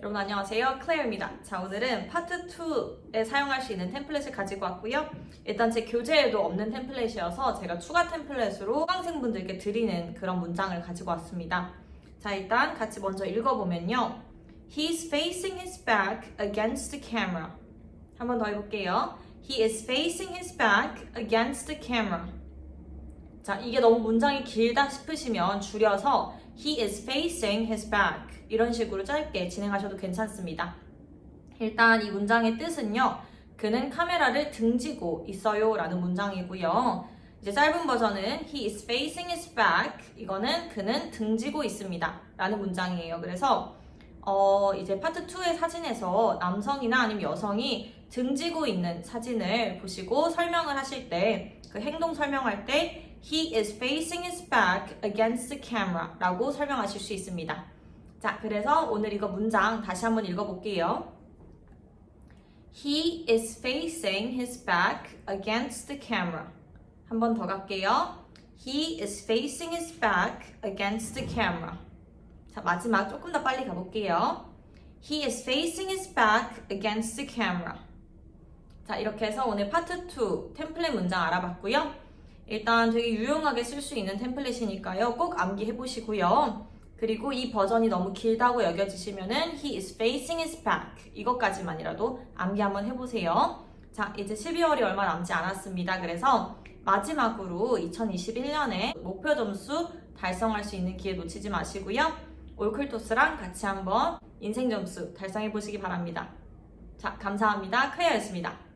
여러분 안녕하세요. 클레어입니다. 자, 오늘은 파트 2에 사용할 수 있는 템플릿을 가지고 왔고요. 일단 제 교재에도 없는 템플릿이어서 제가 추가 템플릿으로 수강생분들께 드리는 그런 문장을 가지고 왔습니다. 자, 일단 같이 먼저 읽어보면요. He's facing his back against the camera. 한번 더 해볼게요. He is facing his back against the camera. 자, 이게 너무 문장이 길다 싶으시면 줄여서 He is facing his back. 이런 식으로 짧게 진행하셔도 괜찮습니다. 일단 이 문장의 뜻은요. 그는 카메라를 등지고 있어요. 라는 문장이고요. 이제 짧은 버전은 He is facing his back. 이거는 그는 등지고 있습니다. 라는 문장이에요. 그래서 어, 이제 파트 2의 사진에서 남성이나 아니면 여성이 등지고 있는 사진을 보시고 설명을 하실 때 그 행동 설명할 때 He is facing his back against the camera 라고 설명하실 수 있습니다. 자, 그래서 오늘 이거 문장 다시 한번 읽어볼게요. He is facing his back against the camera. 한 번 더 갈게요. He is facing his back against the camera. 자, 마지막 조금 더 빨리 가볼게요. He is facing his back against the camera. 자, 이렇게 해서 오늘 파트 2 템플릿 문장 알아봤고요. 일단 되게 유용하게 쓸 수 있는 템플릿이니까요. 꼭 암기해 보시고요. 그리고 이 버전이 너무 길다고 여겨지시면은 he is facing his back 이것까지만이라도 암기 한번 해보세요. 자, 이제 12월이 얼마 남지 않았습니다. 그래서 마지막으로 2021년에 목표 점수 달성할 수 있는 기회 놓치지 마시고요. 올클토스랑 같이 한번 인생 점수 달성해 보시기 바랍니다. 자, 감사합니다. 클레어였습니다.